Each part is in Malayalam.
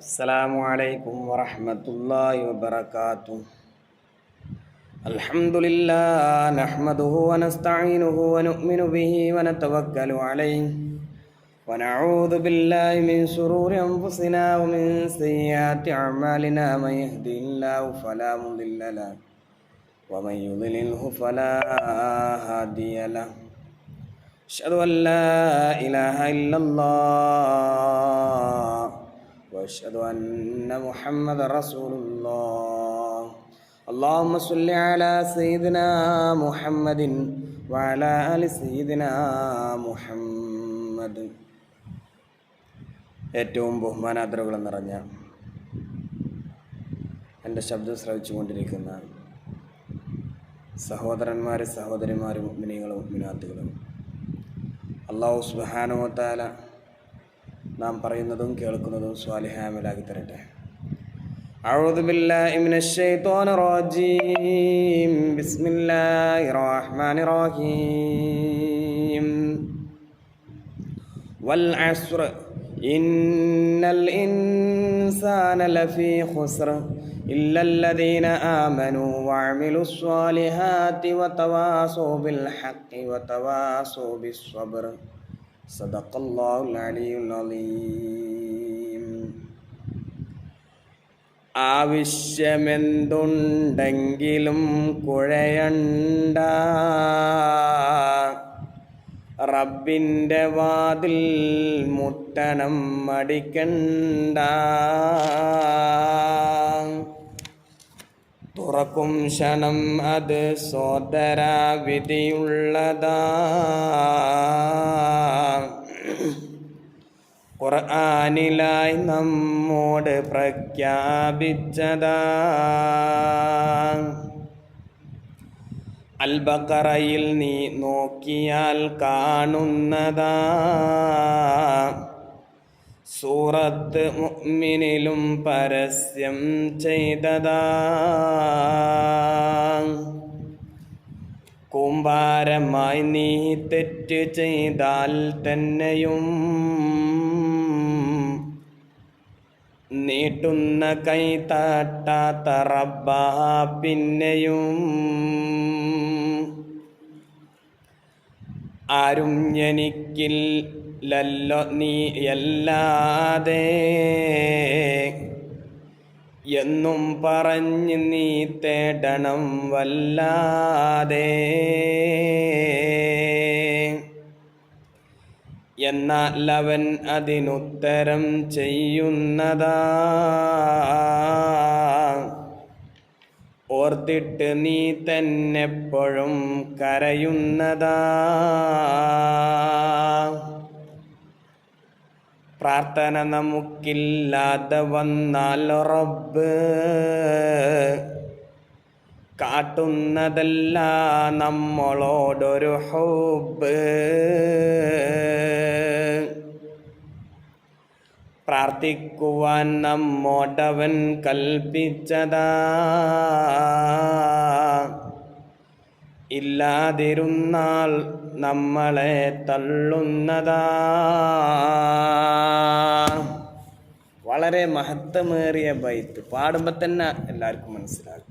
السلام عليكم ورحمة الله وبركاته الحمد لله نحمده ونستعينه ونؤمن به ونتوكل عليه ونعوذ بالله من شرور أنفسنا ومن سيئات أعمالنا من يهدي الله فلا مضل له ومن يضلله فلا هادي له أشهد أن لا إله إلا الله وأشهد أن محمد رسول الله اللهم صل على سيدنا محمد وعلى آل سيدنا محمد ഏറ്റവും ബഹുമാനാദരവുകൾ നിറഞ്ഞ എൻ്റെ ശബ്ദം ശ്രവിച്ചുകൊണ്ടിരിക്കുന്ന സഹോദരന്മാരും സഹോദരിമാരും മുഗ്മിനികളും മുഗ്മിനാത്തുകളും അള്ളാഹു സുബാനുവത്താല നാം പറയുന്നതും കേൾക്കുന്നതും സ്വാലിഹാമലാക്കി തരട്ടെ أعوذ بالله من الشيطان الرجيم بسم الله الرحمن الرحيم والعصر إن الإنسان لفي خسر إلا الذين آمنوا وعملوا الصالحات وتواصوا بالحق وتواصوا بالصبر صدق الله العلي العظيم ആവശ്യമെന്തുണ്ടെങ്കിലും കുഴയണ്ട റബ്ബിൻ്റെ വാതിൽ മുട്ടണം മടിക്കണ്ട തുറക്കും ക്ഷണം അത് സോദര ഖുർആനിലായി നമ്മോട് പ്രഖ്യാപിച്ചതാ. അൽബക്കറയിൽ നീ നോക്കിയാൽ കാണുന്നതാ. സൂറത്ത് മുഅ്മിനിലും പരസ്യം ചെയ്തതാ. കൂമ്പാരമായി നീ തെറ്റ് ചെയ്താൽ തന്നെയും നീട്ടുന്ന കൈ താട്ടാത്ത റബ്ബ പിന്നെയും. ആരും എനിക്കില്ലല്ലോ നീ അല്ലാതെ. എന്നും പറഞ്ഞ് നീ തേടണം വല്ലാതെ. എന്നാൽ അവൻ അതിനുത്തരം ചെയ്യുന്നതാ. ഓർത്തിട്ട് നീ തന്നെപ്പോഴും കരയുന്നതാ. പ്രാർത്ഥന നമുക്കില്ലാതെ വന്നാൽ റബ്ബ് കാട്ടുന്നതല്ല നമ്മളോടൊരു ഹോബ് പ്രാർത്ഥിക്കുവാൻ നമ്മോടവൻ കൽപ്പിച്ചതാ. ഇല്ലാതിരുന്നാൽ നമ്മളെ തള്ളുന്നതാ. വളരെ മഹത്വമേറിയ ബൈത്ത്. പാടുമ്പോൾ തന്നെ എല്ലാവർക്കും മനസ്സിലാകും.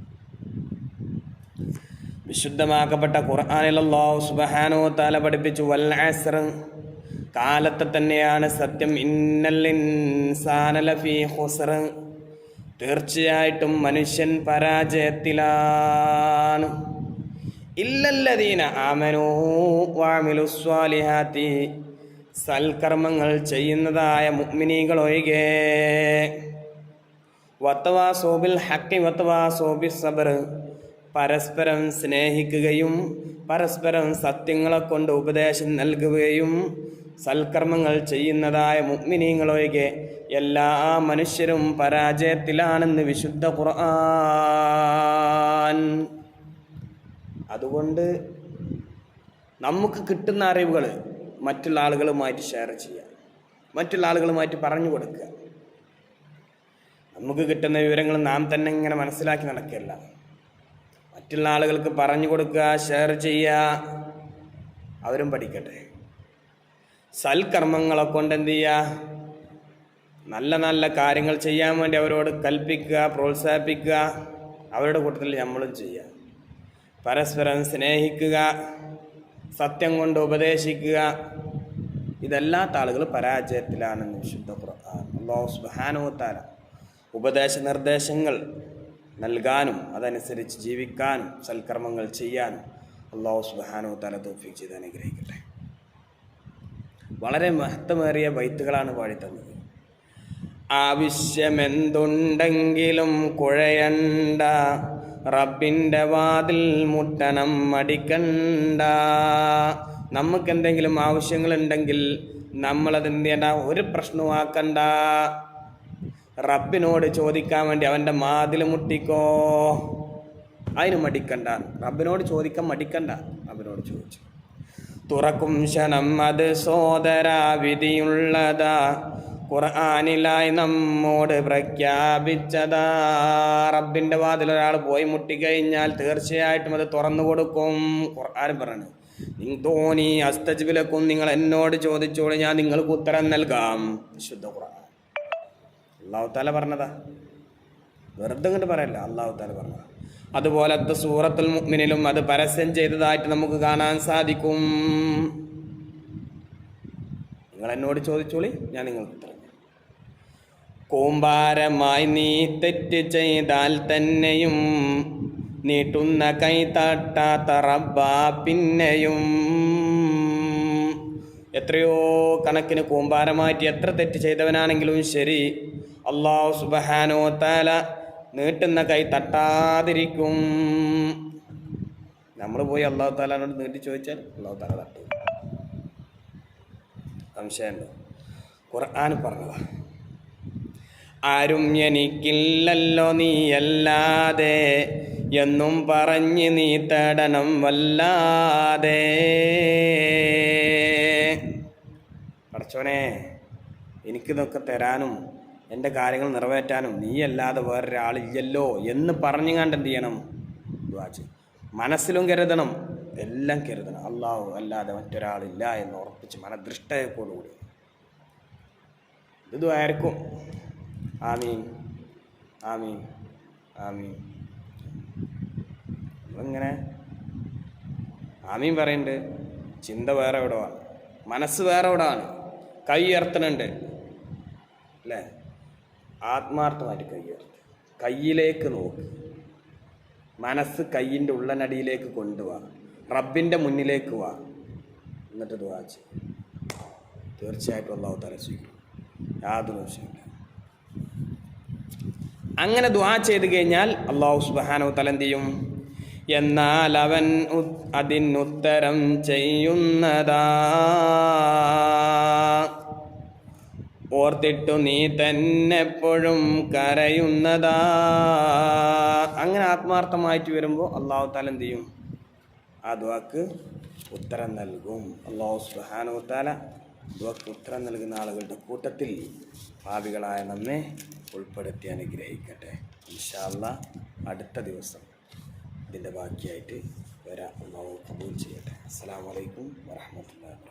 വിശുദ്ധമാക്കപ്പെട്ട ഖുർആാനിലല്ലാഹു സുബഹാനോ താല പഠിപ്പിച്ചു വൽ കാലത്തെ തന്നെയാണ് സത്യം. ഇന്നൽ ഇൻസാനലഫി ഹുസർ തീർച്ചയായിട്ടും മനുഷ്യൻ പരാജയത്തിലാണ്. ഇല്ലല്ലതീന ആമനോ വാമിലു സ്വാലിഹാത്തി. സൽക്കർമ്മങ്ങൾ ചെയ്യുന്നതായ മുഗ്മിനികൾ ഒഴികെ വത്തവാ സോബിൽ ഹക്കി വത്തവാ സോബിൽ സബർ. പരസ്പരം സ്നേഹിക്കുകയും പരസ്പരം സത്യങ്ങളെ കൊണ്ട് ഉപദേശം നൽകുകയും സൽക്കർമ്മങ്ങൾ ചെയ്യുന്നതായ മുഗ്മിനീങ്ങളൊഴികെ എല്ലാ മനുഷ്യരും പരാജയത്തിലാണെന്ന് വിശുദ്ധ ഖുർആൻ. അതുകൊണ്ട് നമുക്ക് കിട്ടുന്ന അറിവുകൾ മറ്റുള്ള ആളുകളുമായിട്ട് ഷെയർ ചെയ്യുക. മറ്റുള്ള ആളുകളുമായിട്ട് പറഞ്ഞു കൊടുക്കുക. നമുക്ക് കിട്ടുന്ന വിവരങ്ങൾ നാം തന്നെ ഇങ്ങനെ മനസ്സിലാക്കി നടക്കുകയല്ല. മറ്റുള്ള ആളുകൾക്ക് പറഞ്ഞു കൊടുക്കുക ഷെയർ ചെയ്യുക അവരും പഠിക്കട്ടെ. സൽക്കർമ്മങ്ങളെ കൊണ്ട് എന്ത് ചെയ്യുക? നല്ല നല്ല കാര്യങ്ങൾ ചെയ്യാൻ വേണ്ടി അവരോട് കൽപ്പിക്കുക പ്രോത്സാഹിപ്പിക്കുക അവരുടെ കൂട്ടത്തിൽ നമ്മളും ചെയ്യുക. പരസ്പരം സ്നേഹിക്കുക സത്യം കൊണ്ട് ഉപദേശിക്കുക. ഇതല്ലാത്ത ആളുകൾ പരാജയത്തിലാണെന്ന് വിശുദ്ധ ഖുർആൻ. അള്ളാഹു ഉപദേശ നിർദ്ദേശങ്ങൾ നൽകാനും അതനുസരിച്ച് ജീവിക്കാനും സൽക്കർമ്മങ്ങൾ ചെയ്യാനും അള്ളാഹു സുബാനോ തല തൗഫീഖ് ചെയ്ത് അനുഗ്രഹിക്കട്ടെ. വളരെ മഹത്വമേറിയ ബൈത്തുകളാണ് പാടിത്തന്നത് ആവശ്യമെന്തുണ്ടെങ്കിലും കുഴയണ്ട റബ്ബിന്റെ വാതിൽ മുട്ടണം അടിക്കണ്ട നമുക്കെന്തെങ്കിലും ആവശ്യങ്ങളുണ്ടെങ്കിൽ നമ്മളത് എന്ത് ചെയ്യണ്ട ഒരു പ്രശ്നമാക്കണ്ട റബ്ബിനോട് ചോദിക്കാൻ വേണ്ടി അവന്റെ മാതിൽ മുട്ടിക്കോ. അതിന് മടിക്കണ്ട. റബ്ബിനോട് ചോദിക്കാൻ മടിക്കണ്ട. റബ്ബിനോട് ചോദിച്ചു. തുറക്കും ക്ഷണം അത് സോദരാ വിധിയുള്ളതാ. ഖുർആാനിലായി നമ്മോട് പ്രഖ്യാപിച്ചതാ. റബ്ബിന്റെ വാതിൽ ഒരാൾ പോയി മുട്ടിക്കഴിഞ്ഞാൽ തീർച്ചയായിട്ടും അത് തുറന്നു കൊടുക്കും. ഖുർആൻ പറഞ്ഞു തോന്നി അസ്തജ്ബിലക്കും നിങ്ങൾ എന്നോട് ചോദിച്ചോളൂ ഞാൻ നിങ്ങൾക്ക് ഉത്തരം നൽകാം. ശുദ്ധ ഖുർആൻ. അള്ളാഹു താല പറഞ്ഞതാ. വെറുതെ ഇങ്ങോട്ട് പറയല്ല അള്ളാഹു താല പറഞ്ഞതാ. അതുപോലത്തെ സൂറത്തുൽ മുഅ്മിനിലും അത് പരസ്യം ചെയ്തതായിട്ട് നമുക്ക് കാണാൻ സാധിക്കും. നിങ്ങൾ എന്നോട് ചോദിച്ചോളി ഞാൻ നിങ്ങൾക്ക് തരാം. കൂമ്പാരമായി നീ തെറ്റ് ചെയ്താൽ തന്നെയും നീട്ടുന്ന കൈ തട്ടാത്ത റബ്ബ പിന്നെയും. എത്രയോ കണക്കിന് കൂമ്പാരമായിട്ട് എത്ര തെറ്റ് ചെയ്തവനാണെങ്കിലും ശരി അള്ളാഹു സുബഹാനോ താല നീട്ടുന്ന കൈ തട്ടാതിരിക്കും. നമ്മൾ പോയി അള്ളാഹു താലാനോട് നീട്ടി ചോദിച്ചാൽ അള്ളാഹു താല തട്ടും. സംശയമുണ്ടോ? ഖുർആൻ പറഞ്ഞതാ. ആരും എനിക്കില്ലല്ലോ നീയല്ലാതെ എന്നും പറഞ്ഞ് നീ തടണം വല്ലാതെ. പടച്ചോനെ എനിക്കിതൊക്കെ തരാനും എന്റെ കാര്യങ്ങൾ നിറവേറ്റാനും നീയല്ലാതെ വേറൊരാളില്ലല്ലോ എന്ന് പറഞ്ഞു കണ്ട് എന്ത് ചെയ്യണം? ചെയ്യ്. മനസ്സിലും കരുതണം എല്ലാം കരുതണം. അള്ളാഹു അല്ലാതെ മറ്റൊരാളില്ല എന്ന് ഉറപ്പിച്ച് മനദൃഷ്ടയോടുകൂടി ഇത് ആയിരിക്കും. ആമീൻ. ആമീൻ. ആമീൻ. ഇങ്ങനെ ആമീൻ പറയുന്നുണ്ട് ചിന്ത വേറെ എവിടെയാണ്? മനസ്സ് വേറെ എവിടെയാണ്? കൈ ഉയർത്തണുണ്ട്. ആത്മാർത്ഥമായിട്ട് കൈ ഉയർത്ത്. കയ്യിലേക്ക് നോക്ക്. മനസ്സ് കയ്യിന്റെ ഉള്ളനടിയിലേക്ക് കൊണ്ടുപോവാ റബ്ബിന്റെ മുന്നിലേക്ക് വാ. എന്നിട്ട് ദുവാ ചെയ്യും. തീർച്ചയായിട്ടും അള്ളാഹു തല സ്വീകരിക്കും. യാതൊരു വിഷയമില്ല അങ്ങനെ ദുആ ചെയ്ത് കഴിഞ്ഞാൽ അള്ളാഹു സുബാനോ തല എന്ത് ചെയ്യും? എന്നാൽ അവൻ അതിനുത്തരം ചെയ്യുന്നതാ. ഓർത്തിട്ടു നീ തന്നെപ്പോഴും കരയുന്നതാ. അങ്ങനെ ആത്മാർത്ഥമായിട്ട് വരുമ്പോൾ അള്ളാഹു താല എന്ത് ചെയ്യും? ആ ദുവാക്ക് ഉത്തരം നൽകും. അള്ളാഹു സുബാനു താല ദുവാക്ക് ഉത്തരം നൽകുന്ന ആളുകളുടെ കൂട്ടത്തിൽ ഭാവികളായ നമ്മെ ഉൾപ്പെടുത്തി അനുഗ്രഹിക്കട്ടെ. ഇൻഷാല്ല അടുത്ത ദിവസം ഇതിന്റെ ബാക്കിയായിട്ട് വരാം. അള്ളാഹു കബൂൽ ചെയ്യട്ടെ. അസ്സാം വലൈക്കും വാഹമത്തല്ലാ